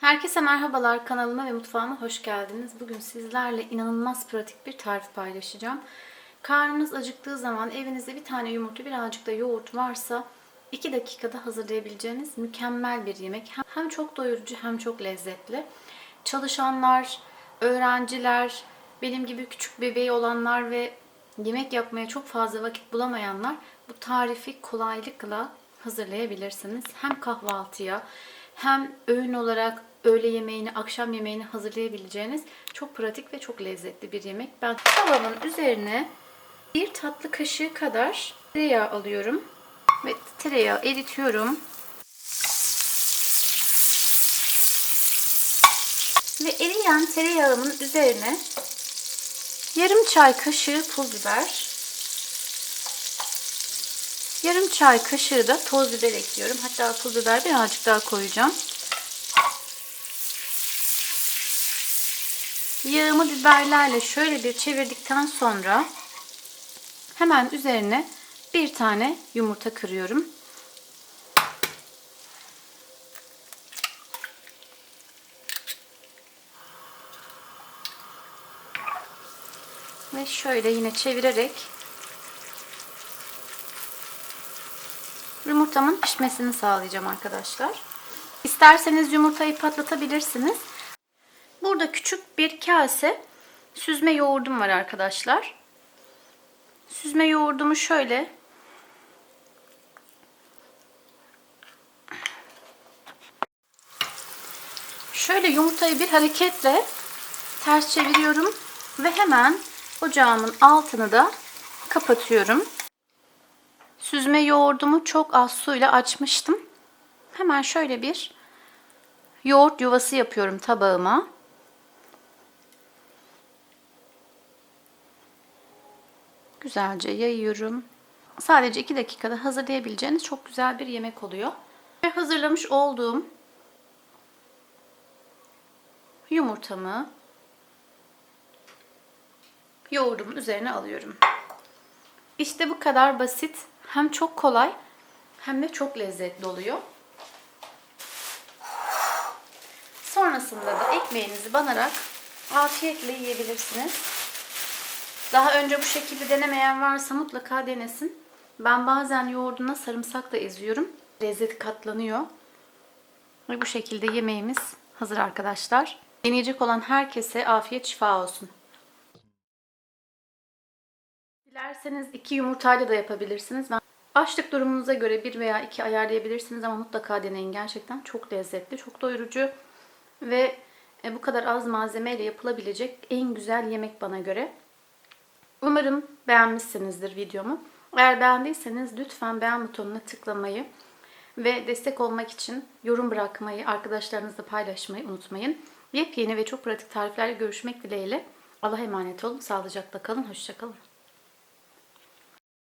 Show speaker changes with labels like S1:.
S1: Herkese merhabalar kanalıma ve mutfağıma hoş geldiniz. Bugün sizlerle inanılmaz pratik bir tarif paylaşacağım. Karnınız acıktığı zaman evinizde bir tane yumurta birazcık da yoğurt varsa 2 dakikada hazırlayabileceğiniz mükemmel bir yemek. Hem çok doyurucu hem çok lezzetli. Çalışanlar, öğrenciler, benim gibi küçük bebeği olanlar ve yemek yapmaya çok fazla vakit bulamayanlar bu tarifi kolaylıkla hazırlayabilirsiniz. Hem kahvaltıya hem öğün olarak öğle yemeğini, akşam yemeğini hazırlayabileceğiniz çok pratik ve çok lezzetli bir yemek. Ben tavamın üzerine bir tatlı kaşığı kadar tereyağı alıyorum ve tereyağı eritiyorum. Ve eriyen tereyağımın üzerine yarım çay kaşığı pul biber, yarım çay kaşığı da toz biber ekliyorum. Hatta pul biber birazcık daha koyacağım. Yağımı biberlerle şöyle bir çevirdikten sonra hemen üzerine bir tane yumurta kırıyorum. Ve şöyle yine çevirerek yumurtamın pişmesini sağlayacağım arkadaşlar. İsterseniz yumurtayı patlatabilirsiniz. Burada küçük bir kase süzme yoğurdum var arkadaşlar. Süzme yoğurdumu şöyle şöyle yumurtayı bir hareketle ters çeviriyorum ve hemen ocağımın altını da kapatıyorum. Süzme yoğurdumu çok az suyla açmıştım. Hemen şöyle bir yoğurt yuvası yapıyorum tabağıma. Güzelce yayıyorum. Sadece 2 dakikada hazırlayabileceğiniz çok güzel bir yemek oluyor. Ve hazırlamış olduğum yumurtamı yoğurdumun üzerine alıyorum. İşte bu kadar basit. Hem çok kolay hem de çok lezzetli oluyor. Sonrasında da ekmeğinizi banarak afiyetle yiyebilirsiniz. Daha önce bu şekilde denemeyen varsa mutlaka denesin. Ben bazen yoğurduna sarımsak da eziyorum. Lezzeti katlanıyor. Ve bu şekilde yemeğimiz hazır arkadaşlar. Deneyecek olan herkese afiyet şifa olsun. Dilerseniz iki yumurtayla da yapabilirsiniz. Ben açlık durumunuza göre bir veya iki ayarlayabilirsiniz ama mutlaka deneyin. Gerçekten çok lezzetli, çok doyurucu ve e, bu kadar az malzemeyle yapılabilecek en güzel yemek bana göre. Umarım beğenmişsinizdir videomu. Eğer beğendiyseniz lütfen beğen butonuna tıklamayı ve destek olmak için yorum bırakmayı, arkadaşlarınızla paylaşmayı unutmayın. Yepyeni ve çok pratik tariflerle görüşmek dileğiyle. Allah'a emanet olun. Sağlıcakla kalın. Hoşçakalın.